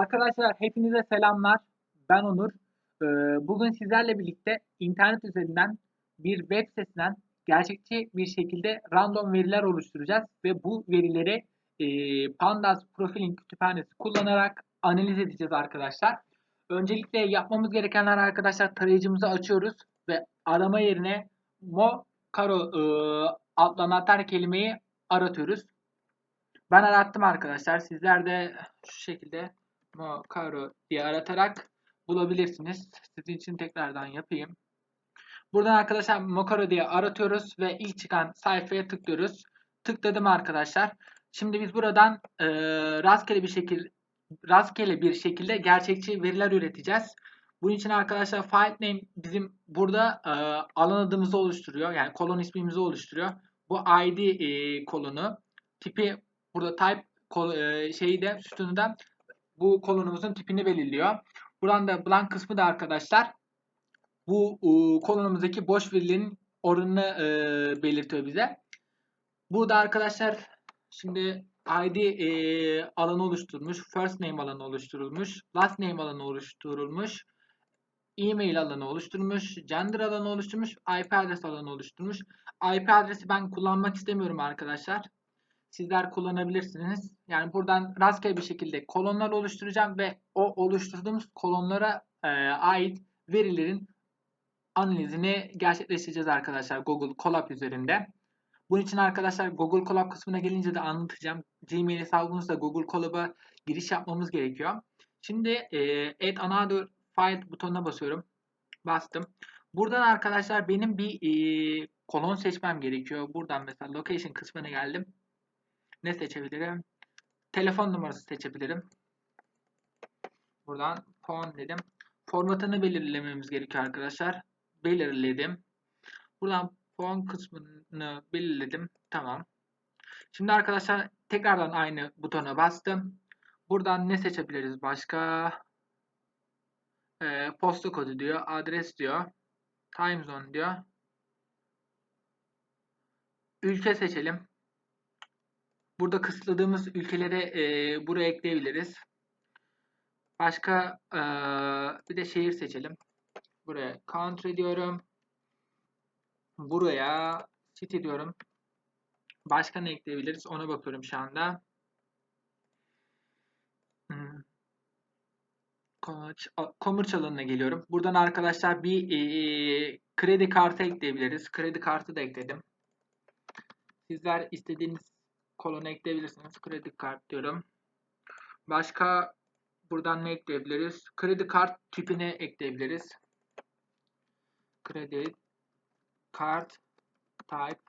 Arkadaşlar hepinize selamlar. Ben Onur. Ee, Bugün sizlerle birlikte internet üzerinden bir web sitesinden gerçekçi bir şekilde random veriler oluşturacağız ve bu verileri e, Pandas Profiling kütüphanesi kullanarak analiz edeceğiz arkadaşlar. Öncelikle yapmamız gerekenler arkadaşlar tarayıcımızı açıyoruz ve arama yerine Mokaro e, adlı anahtar kelimeyi aratıyoruz. Ben arattım arkadaşlar. Sizler de şu şekilde Mokaro diye aratarak bulabilirsiniz. Sizin için tekrardan yapayım. Buradan arkadaşlar Mokaro diye aratıyoruz ve ilk çıkan sayfaya tıklıyoruz. Tıkladım arkadaşlar. Şimdi biz buradan e, rastgele bir şekilde rastgele bir şekilde gerçekçi veriler üreteceğiz. Bunun için arkadaşlar file name bizim burada e, alan adımızı oluşturuyor. Yani kolon ismimizi oluşturuyor. Bu id e, kolonu tipi burada type kol, e, şeyi de sütunu da bu kolonumuzun tipini belirliyor. Buradan da blank kısmı da arkadaşlar bu kolonumuzdaki boş verilerin oranını e, belirtiyor bize. Burada arkadaşlar şimdi ID e, alanı oluşturulmuş, first name alanı oluşturulmuş, last name alanı oluşturulmuş, e-mail alanı oluşturmuş, gender alanı oluşturmuş, IP adres alanı oluşturmuş. IP adresi ben kullanmak istemiyorum arkadaşlar. Sizler kullanabilirsiniz. Yani buradan rastgele bir şekilde kolonlar oluşturacağım ve o oluşturduğumuz kolonlara e, ait verilerin analizini gerçekleştireceğiz arkadaşlar Google Colab üzerinde. Bunun için arkadaşlar Google Colab kısmına gelince de anlatacağım. Gmail hesabımızda Google Colab'a giriş yapmamız gerekiyor. Şimdi e, Add Another File butonuna basıyorum. Bastım. Buradan arkadaşlar benim bir e, kolon seçmem gerekiyor. Buradan mesela Location kısmına geldim. Ne seçebilirim? Telefon numarası seçebilirim. Buradan phone dedim. Formatını belirlememiz gerekiyor arkadaşlar. Belirledim. Buradan phone kısmını belirledim. Tamam. Şimdi arkadaşlar tekrardan aynı butona bastım. Buradan ne seçebiliriz başka? Ee, posta kodu diyor. Adres diyor. Time zone diyor. Ülke seçelim. Burada kısıtladığımız ülkelere e, buraya ekleyebiliriz. Başka e, bir de şehir seçelim. Buraya country diyorum. Buraya city diyorum. Başka ne ekleyebiliriz? Ona bakıyorum şu anda. Hmm. Commerce alanına geliyorum. Buradan arkadaşlar bir e, kredi kartı ekleyebiliriz. Kredi kartı da ekledim. Sizler istediğiniz kolona ekleyebilirsiniz. Kredi kart diyorum. Başka buradan ne ekleyebiliriz? Kredi kart tipine ekleyebiliriz. Kredi kart type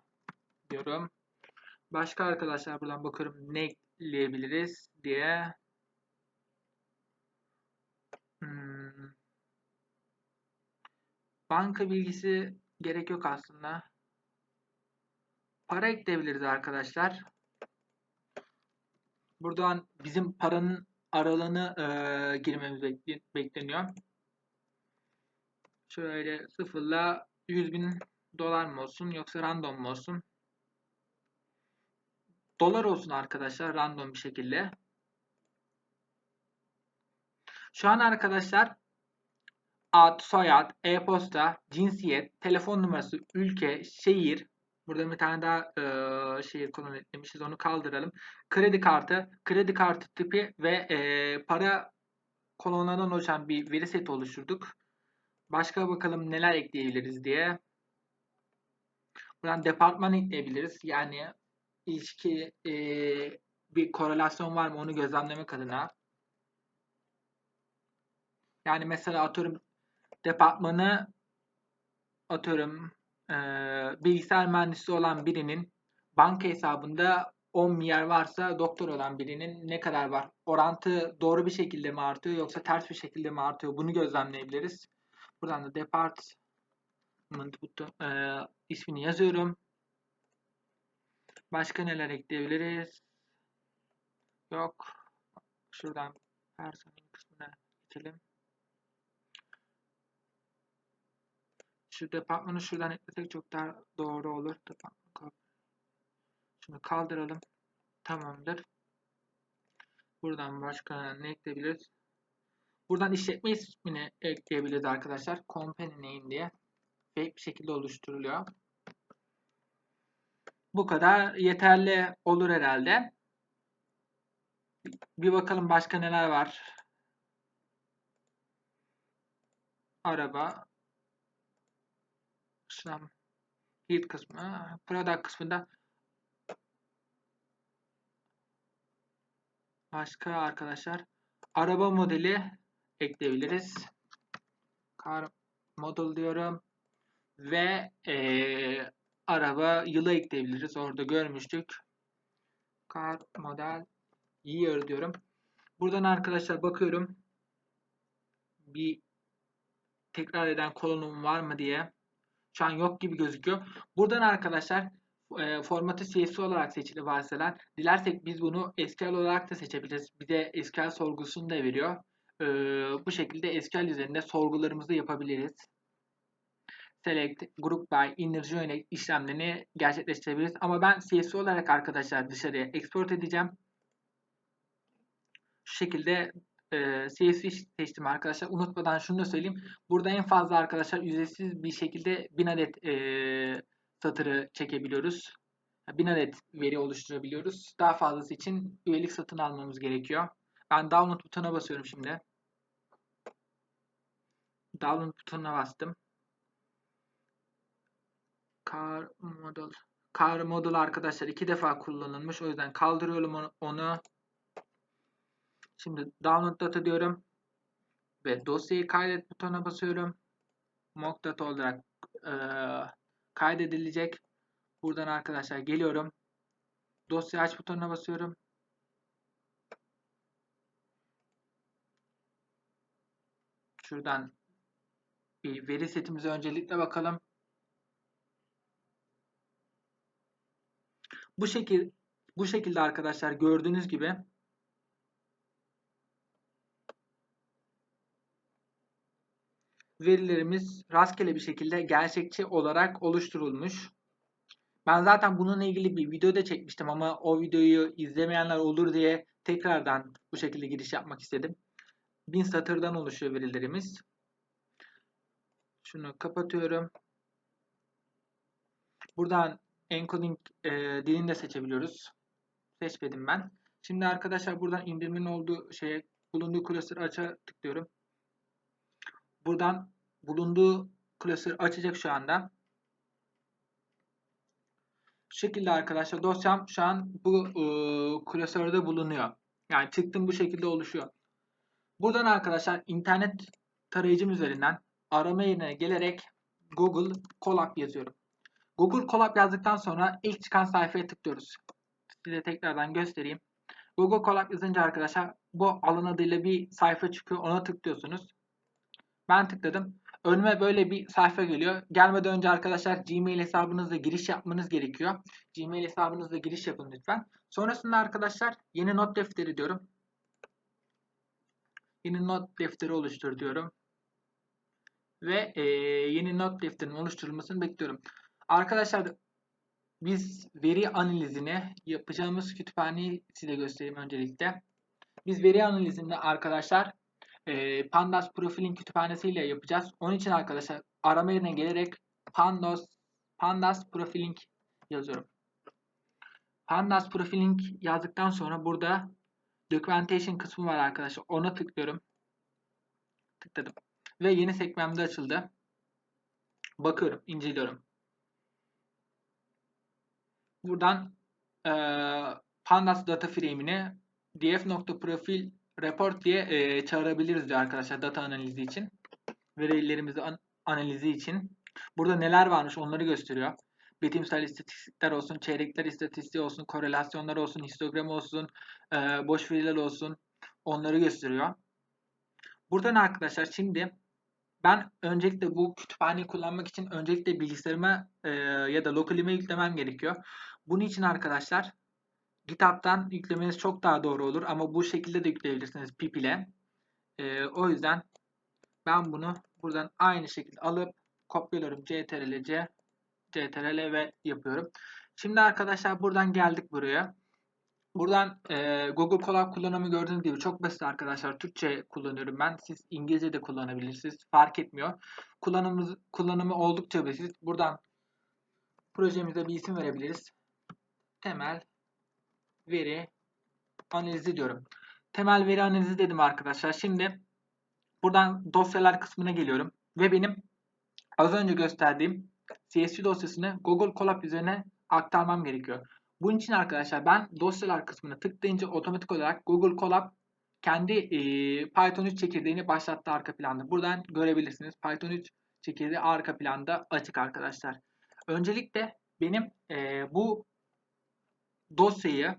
diyorum. Başka arkadaşlar buradan bakıyorum ne ekleyebiliriz diye. Hmm. Banka bilgisi gerek yok aslında. Para ekleyebiliriz arkadaşlar. Buradan bizim paranın aralığını e, girmemiz bekleniyor. Şöyle sıfırla 100 bin dolar mı olsun yoksa random mu olsun? Dolar olsun arkadaşlar random bir şekilde. Şu an arkadaşlar ad, soyad, e-posta, cinsiyet, telefon numarası, ülke, şehir, Burada bir tane daha e, şehir kolon eklemişiz. Onu kaldıralım. Kredi kartı, kredi kartı tipi ve e, para kolonlarından oluşan bir veri seti oluşturduk. Başka bakalım neler ekleyebiliriz diye. Buradan departman ekleyebiliriz. Yani ilişki e, bir korelasyon var mı onu gözlemlemek adına. Yani mesela atıyorum departmanı atıyorum e, bilgisayar mühendisi olan birinin banka hesabında 10 milyar varsa doktor olan birinin ne kadar var? Orantı doğru bir şekilde mi artıyor yoksa ters bir şekilde mi artıyor? Bunu gözlemleyebiliriz. Buradan da department buton, e, ismini yazıyorum. Başka neler ekleyebiliriz? Yok. Şuradan personel kısmına geçelim. Şu departmanı şuradan eklesek çok daha doğru olur. Şunu kaldıralım. Tamamdır. Buradan başka ne ekleyebiliriz? Buradan işletme ismini ekleyebiliriz arkadaşlar. Company name diye. Fake bir şekilde oluşturuluyor. Bu kadar yeterli olur herhalde. Bir bakalım başka neler var. Araba. Şuran Heat kısmı. Product kısmında başka arkadaşlar araba modeli ekleyebiliriz. Car model diyorum. Ve ee, araba yılı ekleyebiliriz. Orada görmüştük. Car model year diyorum. Buradan arkadaşlar bakıyorum. Bir tekrar eden kolonum var mı diye. Şu an yok gibi gözüküyor. Buradan arkadaşlar e, formatı CSV olarak seçili varsalar. Dilersek biz bunu SQL olarak da seçebiliriz. Bize SQL sorgusunu da veriyor. E, bu şekilde SQL üzerinde sorgularımızı yapabiliriz. Select, Group by, Inner Join işlemlerini gerçekleştirebiliriz. Ama ben CSV olarak arkadaşlar dışarıya export edeceğim. Şu şekilde CSV seçtim arkadaşlar. Unutmadan şunu da söyleyeyim. Burada en fazla arkadaşlar ücretsiz bir şekilde 1000 adet e, satırı çekebiliyoruz. 1000 adet veri oluşturabiliyoruz. Daha fazlası için üyelik satın almamız gerekiyor. Ben download butonuna basıyorum şimdi. Download butonuna bastım. Car model. Car model arkadaşlar iki defa kullanılmış. O yüzden kaldırıyorum onu. Şimdi download data diyorum. Ve dosyayı kaydet butonuna basıyorum. Mock data olarak e, kaydedilecek. Buradan arkadaşlar geliyorum. Dosya aç butonuna basıyorum. Şuradan bir veri setimize öncelikle bakalım. Bu şekil bu şekilde arkadaşlar gördüğünüz gibi verilerimiz rastgele bir şekilde gerçekçi olarak oluşturulmuş. Ben zaten bununla ilgili bir video da çekmiştim ama o videoyu izlemeyenler olur diye tekrardan bu şekilde giriş yapmak istedim. Bin satırdan oluşuyor verilerimiz. Şunu kapatıyorum. Buradan encoding e, dilini de seçebiliyoruz. Seçmedim ben. Şimdi arkadaşlar buradan indirimin olduğu şeye bulunduğu klasörü aça tıklıyorum. Buradan bulunduğu klasörü açacak şu anda. Şu şekilde arkadaşlar dosyam şu an bu e, klasörde bulunuyor. Yani çıktım bu şekilde oluşuyor. Buradan arkadaşlar internet tarayıcım üzerinden arama yerine gelerek Google Colab yazıyorum. Google Colab yazdıktan sonra ilk çıkan sayfaya tıklıyoruz. Size tekrardan göstereyim. Google Colab yazınca arkadaşlar bu alan adıyla bir sayfa çıkıyor. Ona tıklıyorsunuz. Ben tıkladım. Önüme böyle bir sayfa geliyor. Gelmeden önce arkadaşlar Gmail hesabınızla giriş yapmanız gerekiyor. Gmail hesabınızla giriş yapın lütfen. Sonrasında arkadaşlar yeni not defteri diyorum. Yeni not defteri oluştur diyorum. Ve e, yeni not defterinin oluşturulmasını bekliyorum. Arkadaşlar biz veri analizini yapacağımız kütüphaneyi size göstereyim öncelikle. Biz veri analizinde arkadaşlar e, Pandas profilin kütüphanesiyle yapacağız. Onun için arkadaşlar arama yerine gelerek Pandas Pandas profiling yazıyorum. Pandas profiling yazdıktan sonra burada documentation kısmı var arkadaşlar. Ona tıklıyorum. Tıkladım. Ve yeni sekmemde açıldı. Bakıyorum, inceliyorum. Buradan e, Pandas data frame'ini df.profil report diye e, çağırabiliriz diyor arkadaşlar data analizi için. Verilerimizi an analizi için. Burada neler varmış onları gösteriyor. Bitimsel istatistikler olsun, çeyrekler istatistiği olsun, korelasyonlar olsun, histogram olsun, e, boş veriler olsun onları gösteriyor. Buradan arkadaşlar şimdi ben öncelikle bu kütüphaneyi kullanmak için öncelikle bilgisayarıma e, ya da lokalime yüklemem gerekiyor. Bunun için arkadaşlar GitHub'dan yüklemeniz çok daha doğru olur ama bu şekilde de yükleyebilirsiniz pip ile. E, o yüzden ben bunu buradan aynı şekilde alıp kopyalıyorum CTRL C CTRL ve yapıyorum. Şimdi arkadaşlar buradan geldik buraya. Buradan e, Google Colab kullanımı gördüğünüz gibi çok basit arkadaşlar. Türkçe kullanıyorum ben. Siz İngilizce de kullanabilirsiniz. Fark etmiyor. Kullanımımız, kullanımı oldukça basit. Buradan projemize bir isim verebiliriz. Temel veri analizi diyorum. Temel veri analizi dedim arkadaşlar. Şimdi buradan dosyalar kısmına geliyorum. Ve benim az önce gösterdiğim CSV dosyasını Google Colab üzerine aktarmam gerekiyor. Bunun için arkadaşlar ben dosyalar kısmına tıklayınca otomatik olarak Google Colab kendi e, Python 3 çekirdeğini başlattı arka planda. Buradan görebilirsiniz. Python 3 çekirdeği arka planda açık arkadaşlar. Öncelikle benim e, bu dosyayı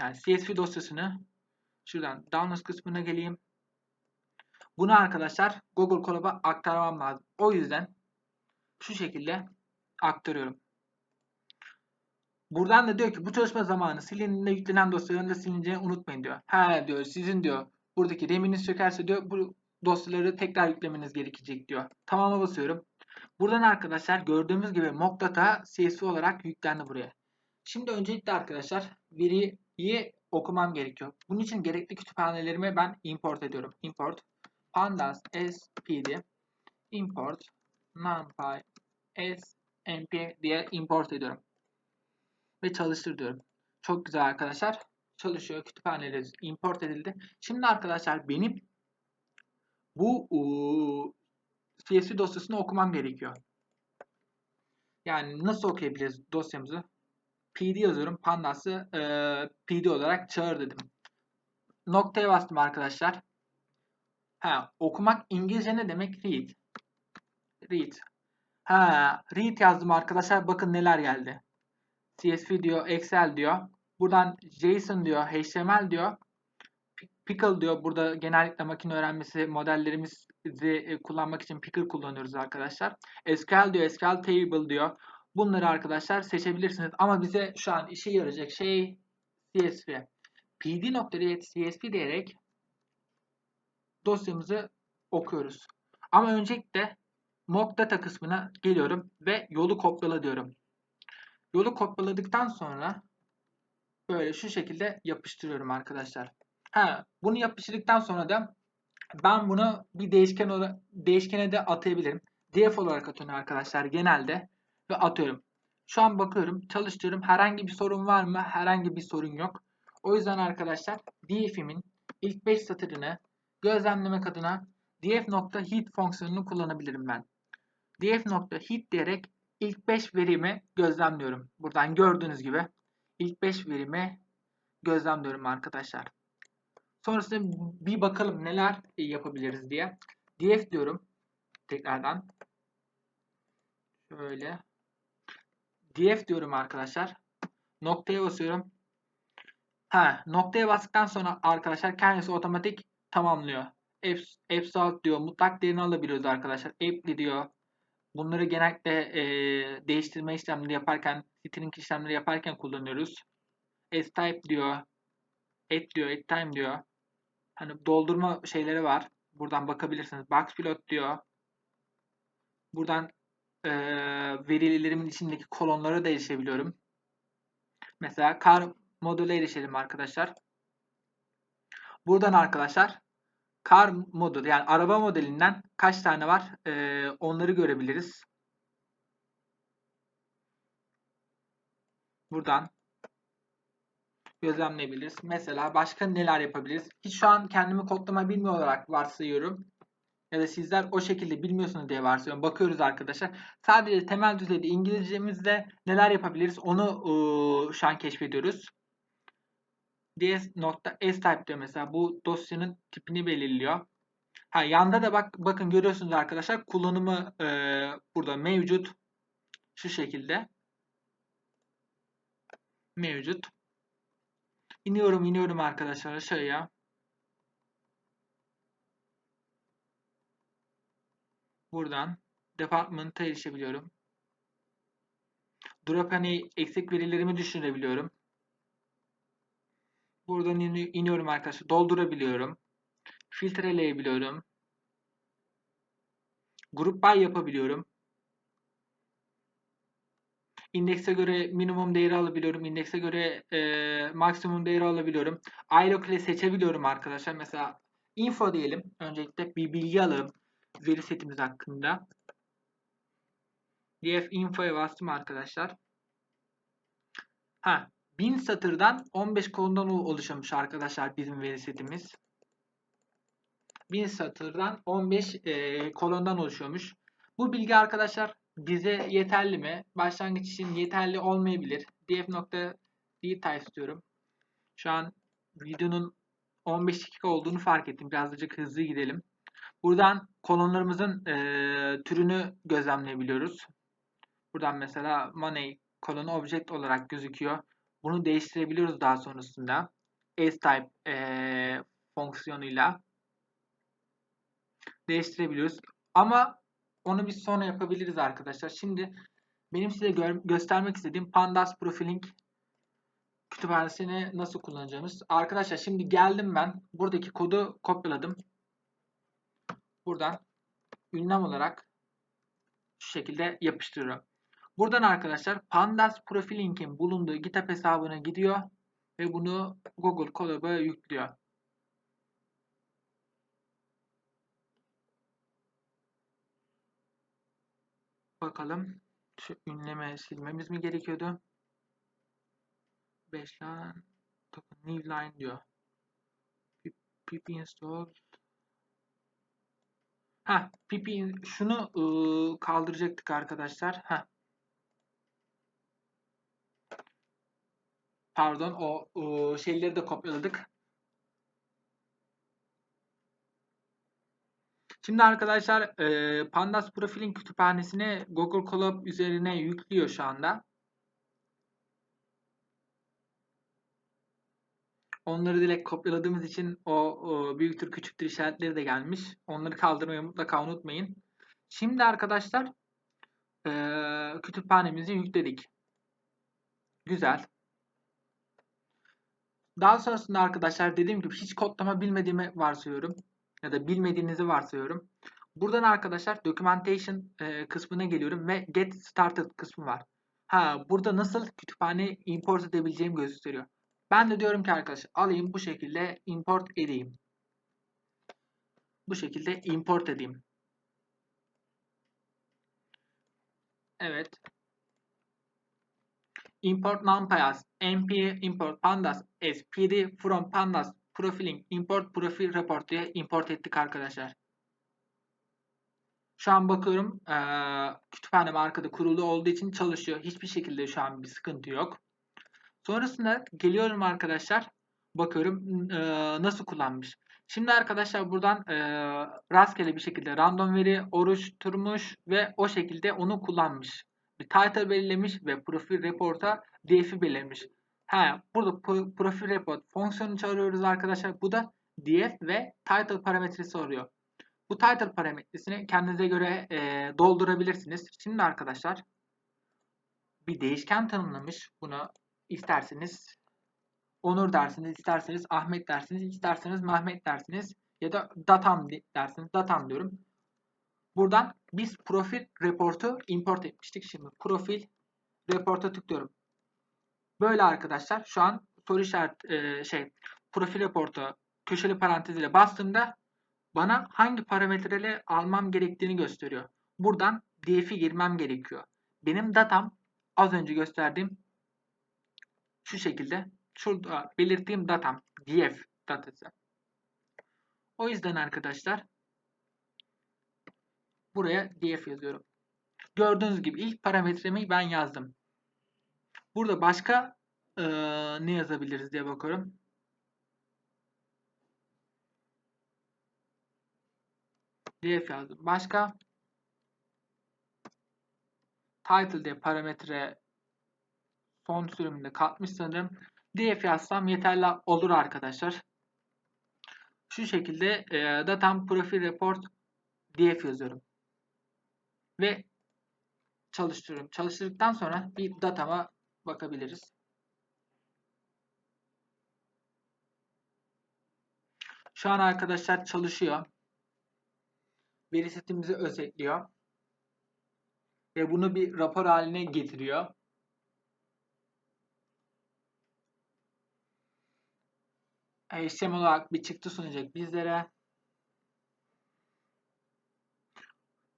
yani CSV dosyasını şuradan downloads kısmına geleyim. Bunu arkadaşlar Google Colab'a aktarmam lazım. O yüzden şu şekilde aktarıyorum. Buradan da diyor ki bu çalışma zamanı silindiğinde yüklenen dosyaların da silineceğini unutmayın diyor. Ha diyor sizin diyor buradaki reminiz çökerse diyor bu dosyaları tekrar yüklemeniz gerekecek diyor. Tamama basıyorum. Buradan arkadaşlar gördüğümüz gibi mock data CSV olarak yüklendi buraya. Şimdi öncelikle arkadaşlar veriyi okumam gerekiyor. Bunun için gerekli kütüphanelerimi ben import ediyorum. Import pandas spd import numpy smp diye import ediyorum ve çalıştır diyorum. Çok güzel arkadaşlar. Çalışıyor. Kütüphaneleri import edildi. Şimdi arkadaşlar benim bu CSV dosyasını okumam gerekiyor. Yani nasıl okuyabiliriz dosyamızı? PD yazıyorum. Pandası e, PD olarak çağır dedim. Noktaya bastım arkadaşlar. Ha, okumak İngilizce ne demek? Read. Read. Ha, read yazdım arkadaşlar. Bakın neler geldi. CSV diyor, Excel diyor. Buradan JSON diyor, HTML diyor. Pickle diyor. Burada genellikle makine öğrenmesi modellerimizi e, kullanmak için Pickle kullanıyoruz arkadaşlar. SQL diyor, SQL Table diyor. Bunları arkadaşlar seçebilirsiniz. Ama bize şu an işe yarayacak şey CSV. pd.read diyerek dosyamızı okuyoruz. Ama öncelikle mock data kısmına geliyorum ve yolu kopyala diyorum. Yolu kopyaladıktan sonra böyle şu şekilde yapıştırıyorum arkadaşlar. Ha, bunu yapıştırdıktan sonra da ben bunu bir değişken değişkene de atayabilirim. df olarak atıyorum arkadaşlar genelde ve atıyorum. Şu an bakıyorum, çalıştırıyorum. Herhangi bir sorun var mı? Herhangi bir sorun yok. O yüzden arkadaşlar df'imin ilk 5 satırını gözlemlemek adına df.heat fonksiyonunu kullanabilirim ben. df.heat diyerek ilk 5 verimi gözlemliyorum. Buradan gördüğünüz gibi ilk 5 verimi gözlemliyorum arkadaşlar. Sonrasında bir bakalım neler yapabiliriz diye. df diyorum tekrardan. Şöyle. Df diyorum arkadaşlar. Noktaya basıyorum. Ha, noktaya bastıktan sonra arkadaşlar kendisi otomatik tamamlıyor. Absolute diyor. Mutlak değerini alabiliyoruz arkadaşlar. Apply diyor. Bunları genellikle e, değiştirme işlemleri yaparken, string işlemleri yaparken kullanıyoruz. S-type diyor. Et diyor, et time diyor. Hani doldurma şeyleri var. Buradan bakabilirsiniz. Box pilot diyor. Buradan e, verilerimin içindeki kolonlara da erişebiliyorum. Mesela car modüle erişelim arkadaşlar. Buradan arkadaşlar Car model yani araba modelinden kaç tane var ee, onları görebiliriz. Buradan gözlemleyebiliriz. Mesela başka neler yapabiliriz? Hiç şu an kendimi kodlama bilmiyor olarak varsayıyorum. Ya da sizler o şekilde bilmiyorsunuz diye varsayıyorum. Bakıyoruz arkadaşlar. Sadece temel düzeyde İngilizcemizde neler yapabiliriz onu ıı, şu an keşfediyoruz ds.s diyor mesela bu dosyanın tipini belirliyor. Ha yanda da bak bakın görüyorsunuz arkadaşlar kullanımı e, burada mevcut şu şekilde mevcut. İniyorum iniyorum arkadaşlar aşağıya. Buradan department'a erişebiliyorum. Drop hani eksik verilerimi düşürebiliyorum. Buradan in iniyorum arkadaşlar. Doldurabiliyorum. Filtreleyebiliyorum. Grup by yapabiliyorum. indekse göre minimum değeri alabiliyorum. indekse göre e, maksimum değeri alabiliyorum. iLoc ile seçebiliyorum arkadaşlar. Mesela info diyelim. Öncelikle bir bilgi alalım veri setimiz hakkında. df info'ya bastım arkadaşlar. Ha, 1000 satırdan 15 kolondan oluşmuş arkadaşlar bizim veri setimiz. 1000 satırdan 15 e, kolondan oluşuyormuş. Bu bilgi arkadaşlar bize yeterli mi? Başlangıç için yeterli olmayabilir. df.details diyorum. Şu an videonun 15 dakika olduğunu fark ettim. Birazcık hızlı gidelim. Buradan kolonlarımızın e, türünü gözlemleyebiliyoruz. Buradan mesela money kolonu object olarak gözüküyor. Bunu değiştirebiliyoruz daha sonrasında. S-type e, fonksiyonuyla değiştirebiliyoruz. Ama onu biz sonra yapabiliriz arkadaşlar. Şimdi benim size gö göstermek istediğim Pandas Profiling kütüphanesini nasıl kullanacağımız. Arkadaşlar şimdi geldim ben. Buradaki kodu kopyaladım. Buradan ünlem olarak şu şekilde yapıştırıyorum. Buradan arkadaşlar Pandas Profiling'in bulunduğu GitHub hesabına gidiyor ve bunu Google Colab'a yüklüyor. Bakalım. Şu ünleme silmemiz mi gerekiyordu? 5 line new line diyor. pip install Ha, pipi şunu ıı, kaldıracaktık arkadaşlar. Ha. Pardon, o ıı, şeyleri de kopyaladık. Şimdi arkadaşlar e, Pandas Profiling kütüphanesini Google Colab üzerine yüklüyor şu anda. Onları direkt kopyaladığımız için o, o büyüktür küçüktür işaretleri de gelmiş. Onları kaldırmayı mutlaka unutmayın. Şimdi arkadaşlar e, kütüphanemizi yükledik. Güzel. Daha sonrasında arkadaşlar dediğim gibi hiç kodlama bilmediğimi varsayıyorum. Ya da bilmediğinizi varsayıyorum. Buradan arkadaşlar documentation e, kısmına geliyorum ve get started kısmı var. Ha burada nasıl kütüphane import edebileceğim gösteriyor. Ben de diyorum ki arkadaşlar alayım bu şekilde import edeyim. Bu şekilde import edeyim. Evet. Import numpyas, np import pandas as pd from pandas profiling import profil report diye import ettik arkadaşlar. Şu an bakıyorum kütüphanem arkada kurulu olduğu için çalışıyor. Hiçbir şekilde şu an bir sıkıntı yok. Sonrasında geliyorum arkadaşlar. Bakıyorum e, nasıl kullanmış. Şimdi arkadaşlar buradan e, rastgele bir şekilde random veri oluşturmuş ve o şekilde onu kullanmış. Bir title belirlemiş ve profil report'a df'i belirlemiş. Ha, burada profil report fonksiyonu çağırıyoruz arkadaşlar. Bu da df ve title parametresi oluyor. Bu title parametresini kendinize göre e, doldurabilirsiniz. Şimdi arkadaşlar bir değişken tanımlamış. Bunu isterseniz Onur dersiniz, isterseniz Ahmet dersiniz, isterseniz Mehmet dersiniz ya da Datam dersiniz. Datam diyorum. Buradan biz profil reportu import etmiştik. Şimdi profil reporta tıklıyorum. Böyle arkadaşlar şu an soru işaret e, şey profil reportu köşeli parantez ile bastığımda bana hangi parametreleri almam gerektiğini gösteriyor. Buradan df'i girmem gerekiyor. Benim datam az önce gösterdiğim şu şekilde şurada belirttiğim datam df datası. O yüzden arkadaşlar buraya df yazıyorum. Gördüğünüz gibi ilk parametremi ben yazdım. Burada başka e, ne yazabiliriz diye bakıyorum. df yazdım. Başka title diye parametre son sürümünde katmış sanırım. df yazsam yeterli olur arkadaşlar. Şu şekilde e, datam profil report df yazıyorum. Ve çalıştırıyorum. Çalıştırdıktan sonra bir datama bakabiliriz. Şu an arkadaşlar çalışıyor. Veri setimizi özetliyor. Ve bunu bir rapor haline getiriyor. HTML olarak bir çıktı sunacak bizlere.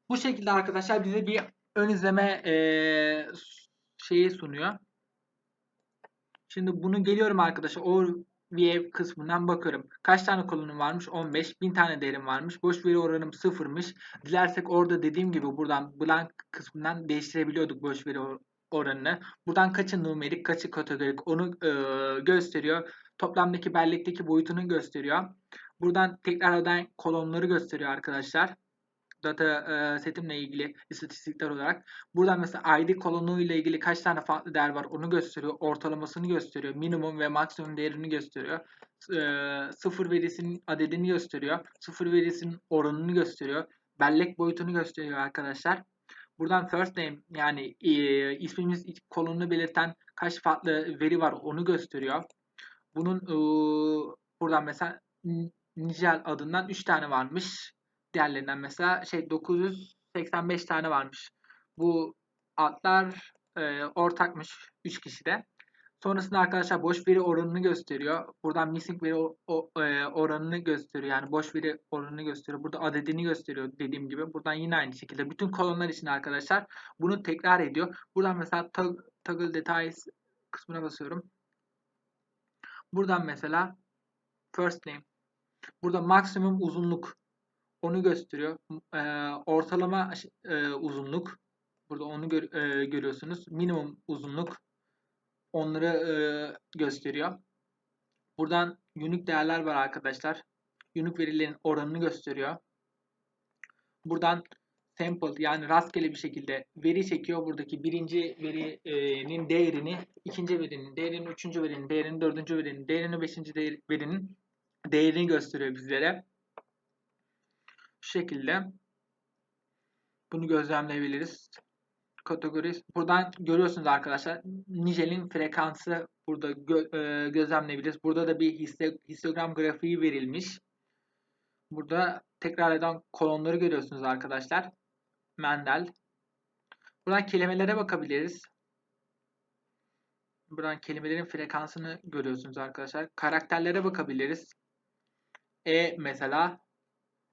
Bu şekilde arkadaşlar bize bir ön izleme eee, şeyi sunuyor. Şimdi bunu geliyorum arkadaşlar. O view kısmından bakıyorum. Kaç tane kolonum varmış? 15. 1000 tane değerim varmış. Boş veri oranım sıfırmış. Dilersek orada dediğim gibi buradan blank kısmından değiştirebiliyorduk boş veri oranını. Buradan kaçı numerik, kaçı kategorik onu e, gösteriyor. Toplamdaki bellekteki boyutunu gösteriyor. Buradan tekrar eden kolonları gösteriyor arkadaşlar data e, setimle ilgili istatistikler olarak. Buradan mesela ID kolonu ile ilgili kaç tane farklı değer var onu gösteriyor. Ortalamasını gösteriyor. Minimum ve maksimum değerini gösteriyor. E, sıfır verisinin adedini gösteriyor. Sıfır verisinin oranını gösteriyor. Bellek boyutunu gösteriyor arkadaşlar. Buradan first name yani e, ismimiz kolonunu belirten kaç farklı veri var onu gösteriyor. Bunun e, buradan mesela Nicel adından 3 tane varmış. Diğerlerinden mesela şey 985 tane varmış. Bu adlar e, ortakmış 3 kişide. Sonrasında arkadaşlar boş veri oranını gösteriyor. Buradan missing veri o, e, oranını gösteriyor. Yani boş veri oranını gösteriyor. Burada adedini gösteriyor dediğim gibi. Buradan yine aynı şekilde bütün kolonlar için arkadaşlar bunu tekrar ediyor. Buradan mesela tog toggle details kısmına basıyorum. Buradan mesela first name. Burada maksimum uzunluk onu gösteriyor. E, ortalama e, uzunluk burada onu gör, e, görüyorsunuz. Minimum uzunluk onları e, gösteriyor. Buradan unique değerler var arkadaşlar. Unique verilerin oranını gösteriyor. Buradan sample yani rastgele bir şekilde veri çekiyor. Buradaki birinci verinin değerini, ikinci verinin değerini, üçüncü verinin değerini, dördüncü verinin değerini, beşinci verinin değerini gösteriyor bizlere. Şu şekilde bunu gözlemleyebiliriz. Kategori buradan görüyorsunuz arkadaşlar. Nicel'in frekansı burada gö e, gözlemleyebiliriz. Burada da bir histogram grafiği verilmiş. Burada tekrar eden kolonları görüyorsunuz arkadaşlar. Mendel. Buradan kelimelere bakabiliriz. Buradan kelimelerin frekansını görüyorsunuz arkadaşlar. Karakterlere bakabiliriz. E mesela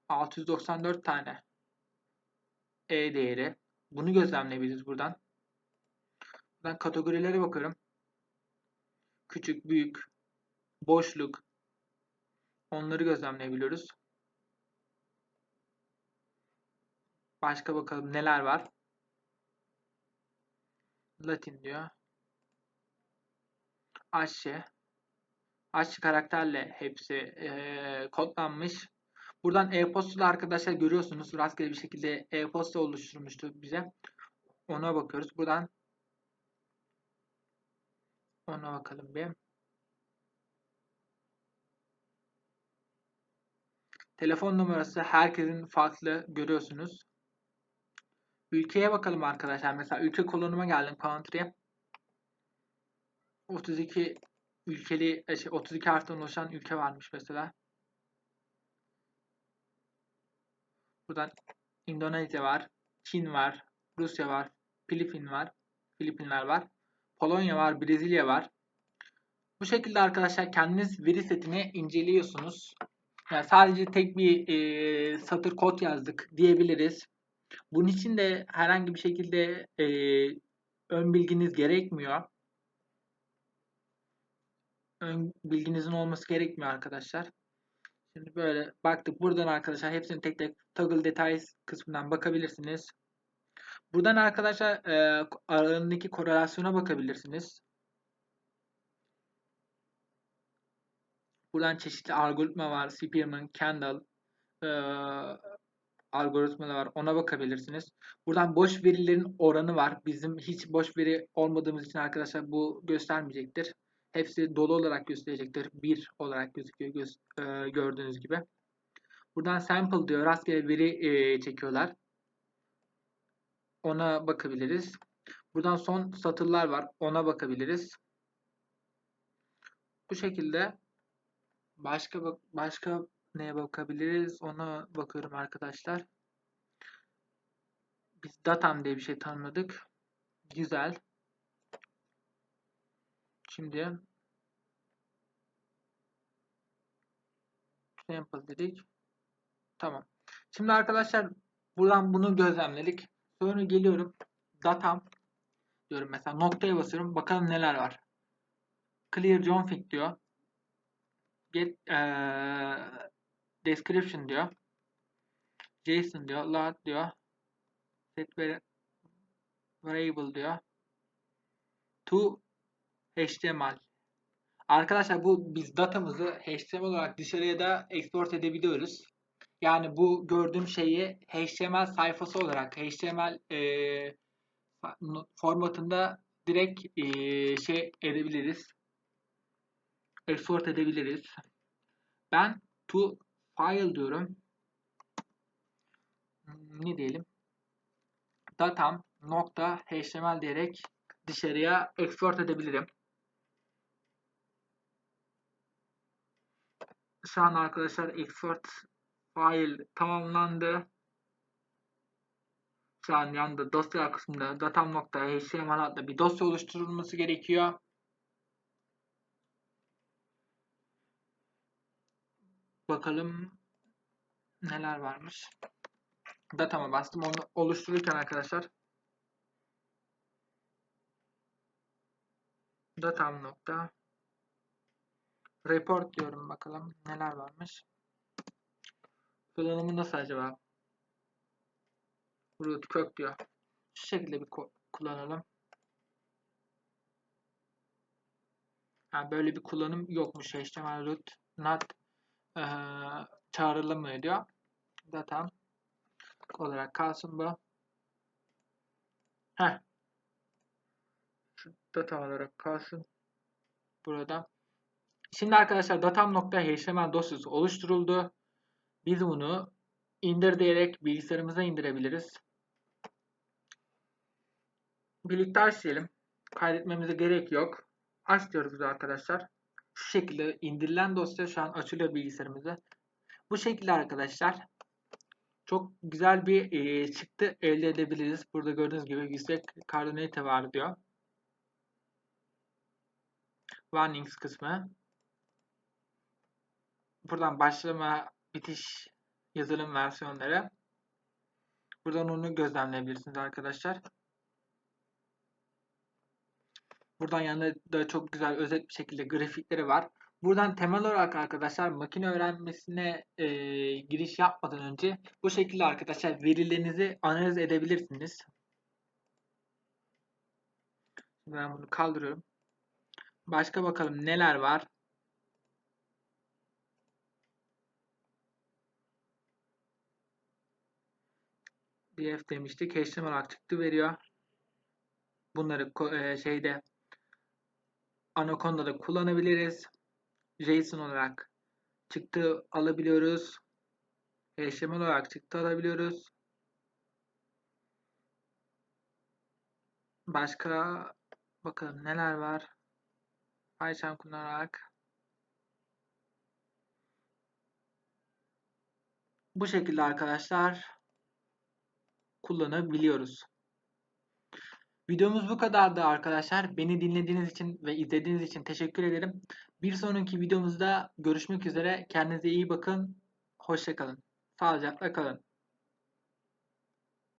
694 tane E değeri. Bunu gözlemleyebiliriz buradan. Buradan kategorilere bakıyorum. Küçük, büyük, boşluk. Onları gözlemleyebiliyoruz. Başka bakalım neler var. Latin diyor. Aşçı. Aşçı karakterle hepsi e, kodlanmış. Buradan e-posta arkadaşlar görüyorsunuz. Rastgele bir şekilde e-posta oluşturmuştu bize. Ona bakıyoruz. Buradan ona bakalım bir. Telefon numarası herkesin farklı görüyorsunuz. Ülkeye bakalım arkadaşlar. Mesela ülke kolonuma geldim. Country'e. 32 ülkeli, 32 şey, harften oluşan ülke varmış mesela. Buradan Endonezya var, Çin var, Rusya var, Filipin var, Filipinler var, Polonya var, Brezilya var. Bu şekilde arkadaşlar kendiniz veri setini inceliyorsunuz. Yani sadece tek bir e, satır kod yazdık diyebiliriz. Bunun için de herhangi bir şekilde e, ön bilginiz gerekmiyor. Ön bilginizin olması gerekmiyor arkadaşlar. Şimdi böyle baktık. Buradan arkadaşlar hepsini tek tek toggle details kısmından bakabilirsiniz. Buradan arkadaşlar e, aralarındaki korelasyona bakabilirsiniz. Buradan çeşitli algoritma var. Spearman, Kendall e, algoritmalar var. Ona bakabilirsiniz. Buradan boş verilerin oranı var. Bizim hiç boş veri olmadığımız için arkadaşlar bu göstermeyecektir. Hepsi dolu olarak gösterecektir. 1 olarak gözüküyor göz, e, gördüğünüz gibi. Buradan sample diyor. Rastgele veri e, çekiyorlar. Ona bakabiliriz. Buradan son satırlar var. Ona bakabiliriz. Bu şekilde başka başka neye bakabiliriz? Ona bakıyorum arkadaşlar. Biz datam diye bir şey tanımladık. Güzel. Şimdi Sample dedik. Tamam. Şimdi arkadaşlar buradan bunu gözlemledik. Sonra geliyorum. Datam diyorum mesela noktaya basıyorum. Bakalım neler var. Clear config diyor. Get eee, description diyor. JSON diyor. Load diyor. Set var- variable diyor. To HTML. Arkadaşlar bu biz datamızı HTML olarak dışarıya da export edebiliyoruz. Yani bu gördüğüm şeyi HTML sayfası olarak HTML eee, formatında direkt eee, şey edebiliriz. Export edebiliriz. Ben to file diyorum. Ne diyelim? Datam nokta HTML diyerek dışarıya export edebilirim. Şu an arkadaşlar export file tamamlandı. Şu an yanında dosya kısmında datam.html adlı bir dosya oluşturulması gerekiyor. Bakalım neler varmış. Datama bastım. Onu oluştururken arkadaşlar datam nokta report diyorum bakalım neler varmış. Kullanımı nasıl acaba? Root kök diyor. Şu şekilde bir kullanalım. Yani böyle bir kullanım yokmuş. HTML root not eee çağrılamıyor diyor. Datam olarak kalsın bu. Heh. Şu data olarak kalsın. Burada. Şimdi arkadaşlar datam.html dosyası oluşturuldu. Biz bunu indir diyerek bilgisayarımıza indirebiliriz. Birlikte açlayalım. Kaydetmemize gerek yok. Aç arkadaşlar. Şu şekilde indirilen dosya şu an açılıyor bilgisayarımıza. Bu şekilde arkadaşlar çok güzel bir e, çıktı elde edebiliriz. Burada gördüğünüz gibi yüksek kardinalite var diyor. Warnings kısmı. Buradan başlama, bitiş yazılım versiyonları. Buradan onu gözlemleyebilirsiniz arkadaşlar. Buradan yanında da çok güzel özet bir şekilde grafikleri var. Buradan temel olarak arkadaşlar makine öğrenmesine e, giriş yapmadan önce bu şekilde arkadaşlar verilerinizi analiz edebilirsiniz. Ben bunu kaldırıyorum. Başka bakalım neler var. df demiştik. HTML olarak çıktı veriyor. Bunları e, şeyde Anaconda'da kullanabiliriz. JSON olarak çıktı alabiliyoruz. HTML olarak çıktı alabiliyoruz. Başka bakalım neler var. PyCharm kullanarak bu şekilde arkadaşlar kullanabiliyoruz. Videomuz bu kadardı arkadaşlar. Beni dinlediğiniz için ve izlediğiniz için teşekkür ederim. Bir sonraki videomuzda görüşmek üzere. Kendinize iyi bakın. Hoşçakalın. Sağlıcakla kalın.